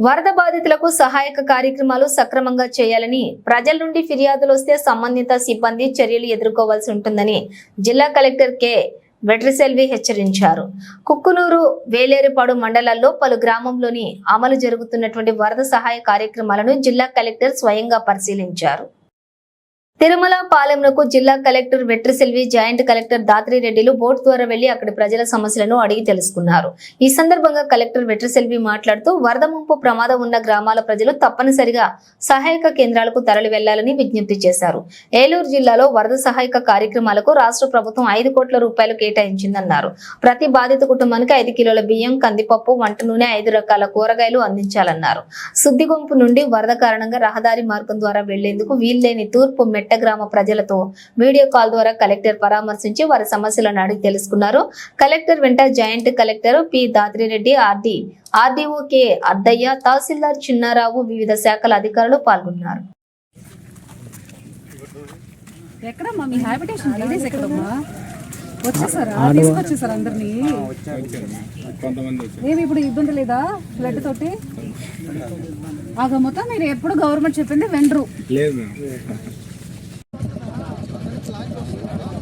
వరద బాధితులకు సహాయక కార్యక్రమాలు సక్రమంగా చేయాలని ప్రజల నుండి ఫిర్యాదులు వస్తే సంబంధిత సిబ్బంది చర్యలు ఎదుర్కోవాల్సి ఉంటుందని జిల్లా కలెక్టర్ కె. వెట్రిసెల్వి హెచ్చరించారు. కుక్కునూరు వేలేరుపాడు మండలాల్లో పలు గ్రామంలోని అమలు జరుగుతున్నటువంటి వరద సహాయ కార్యక్రమాలను జిల్లా కలెక్టర్ స్వయంగా పరిశీలించారు. తిరుమల పాలెంకు జిల్లా కలెక్టర్ వెట్రిసెల్వి జాయింట్ కలెక్టర్ దాత్రిరెడ్డిలు బోట్ ద్వారా వెళ్ళి అక్కడి ప్రజల సమస్యలను అడిగి తెలుసుకున్నారు. ఈ సందర్భంగా కలెక్టర్ వెట్రిసెల్వి మాట్లాడుతూ వరద ముంపు ప్రమాదం ఉన్న గ్రామాల ప్రజలు తప్పనిసరిగా సహాయక కేంద్రాలకు తరలి వెళ్ళాలని విజ్ఞప్తి చేశారు. ఏలూరు జిల్లాలో వరద సహాయక కార్యక్రమాలకు రాష్ట్ర ప్రభుత్వం ఐదు కోట్ల రూపాయలు కేటాయించిందన్నారు. ప్రతి బాధిత కుటుంబానికి ఐదు కిలోల బియ్యం కందిపప్పు వంట నూనె ఐదు రకాల కూరగాయలు అందించాలన్నారు. సుద్దిగుంపు నుండి వరద కారణంగా రహదారి మార్గం ద్వారా వెళ్ళేందుకు వీల్లేని తూర్పు మెట్ గ్రామ ప్రజలతో వీడియో కాల్ ద్వారా కలెక్టర్ పరామర్శించి వారి సమస్యలను అడిగి తెలుసుకున్నారు. కలెక్టర్ వెంట joint collector P Dhatri Reddy RD RDO K Addayya తహసీల్దార్ చిన్నారావు వివిధ శాఖల అధికారులు పాల్గొన్నారు. ఎక్కడమ్మా? మీ హ్యాబిటేషన్ విలేజ్ ఎక్కడమ్మా? వచ్చేసారా? తీసుకొచ్చేసారు అందరినీ? కొంతమంది వచ్చారు. ఏమి ఇప్పుడు ఇబ్బంది లేదా ఫ్లడ్ తోటి? ఆగ మొత్తం మీరు ఎప్పుడు గవర్నమెంట్ చెప్పింది వెండ్రు Leitwasser.